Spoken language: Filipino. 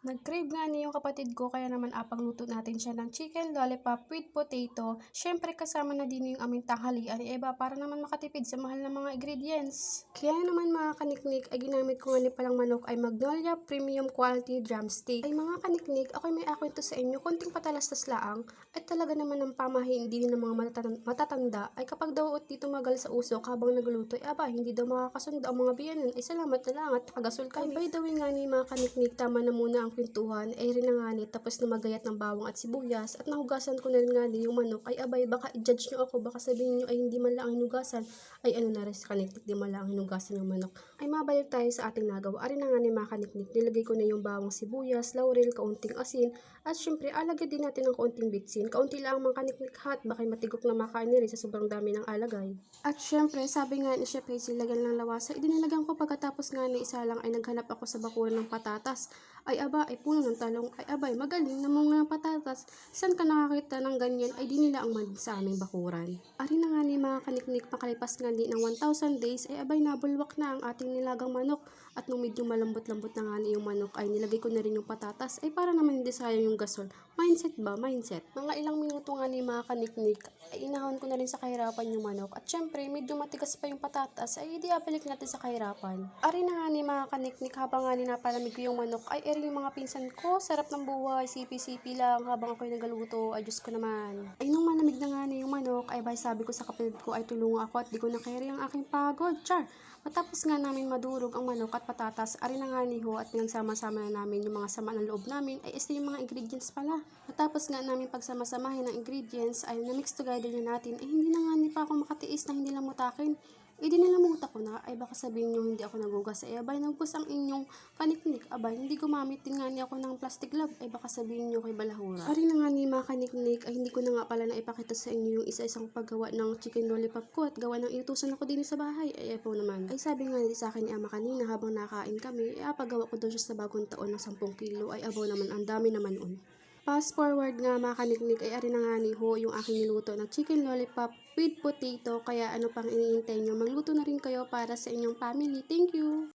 Nag-crave nga ni yung kapatid ko kaya naman apagluto natin siya ng chicken lollipop with potato. Siyempre kasama na din yung aming tanghalian ni Eva para naman makatipid sa mahal ng mga ingredients. Kaya naman mga kaniknik ay ginamit ko nga ni palang manok ay Magnolia Premium Quality Drumstick. Ay mga kaniknik, ako'y may akwento sa inyo, konting patalastas laang at talaga naman ng pamahiin din ng mga matatan- matatanda ay kapag daw di tumagal sa usok habang nagluluto ay aba hindi daw makakasundo ang mga biyanan ay salamat na lang at nakagasol kami. Ay by the way nga ni mga kaniknik, tama na muna ang kwentuhan ay rin na nga ni tapos na magayat ng bawang at sibuyas at nahugasan ko na rin nga yung manok. Ay abay baka i-judge nyo ako. Baka sabihin nyo ay hindi man lang ang hinugasan. Ay ano na rin sa kaniknik di man lang ang hinugasan ng manok. Ay mabalik tayo sa ating nagawa. Arin na nga mga kaniknik nilagay ko na yung bawang sibuyas laurel kaunting asin at syempre alagay din natin ng kaunting bitsin. Kaunti lang ang kaniknik hat baka matigok na makain rin sa sobrang dami ng alagay. At syempre sabi nga ni Chef Hazel lagyan ng lawasa. Idinilagyan ko pagkatapos nga ni isa lang ay naghanap ako sa bakuran ng patatas ay aba ay puno ng talong. Ay abay magaling na mga patatas. Saan ka nakakita ng ganyan? Ay di nila ang man sa aming bakuran. Ari na nga ni mga kaniknik makalipas nga din ng 1000 days ay abay nabulwak na ang ating nilagang manok. At nung medyo malambot-lambot na nga ni yung manok ay nilagay ko na rin yung patatas. Ay para naman hindi sayang yung gasol. Mindset ba? Mindset. Mga ilang minuto nga ni mga kaniknik ay inahon ko na rin sa kahirapan yung manok. At syempre medyo matigas pa yung patatas. Ay di balik natin sa kahirapan. Ari na nga ni mga kaniknik habang nga ni napalamig ko yung manok ay yung mga pinsan ko. Sarap ng buhay sipi-sipi lang habang ako'y nagaluto. Ay Diyos ko naman. Ay nung malamig na nga ni yung manok ay bay sabi ko sa kapatid ko ay tulungan ako at di ko na carry ang aking pagod. Char. Matapos nga namin madurog ang manok at patatas, ari na nga ni Ho at pinagsama-sama na namin yung mga sama ng loob namin. Ay ito yung mga ingredients pala. Matapos nga namin pagsama-samahin ng ingredients ay na-mix together na natin, eh hindi na nga ni pa ako makatiis na hindi lang mutakin. Eh di nilamuta ko na, ay baka sabihin nyo hindi ako nagugas. Eh abay, nagpus ang inyong kaniknik. Abay, hindi gumamit din nga ni ako ng plastic glove. Ay baka sabihin nyo kay balahura. Ari na nga ni mga kaniknik, ay hindi ko na nga pala na ipakita sa inyo yung isa-isang paggawa ng chicken lollipop ko at gawa ng iutusan ako din sa bahay. Ay epo naman. Ay sabi nga ni sa akin ni ama kanina habang nakain kami, eh apagawa ko daw siya sa bagong taon ng 10 kilo. Ay abaw naman, ang dami naman un. Fast forward nga mga kaniknik ay ari na nga ni Ho yung aking niluto na chicken lollipop with potato. Kaya ano pang iniintay nyo, magluto na rin kayo para sa inyong family. Thank you!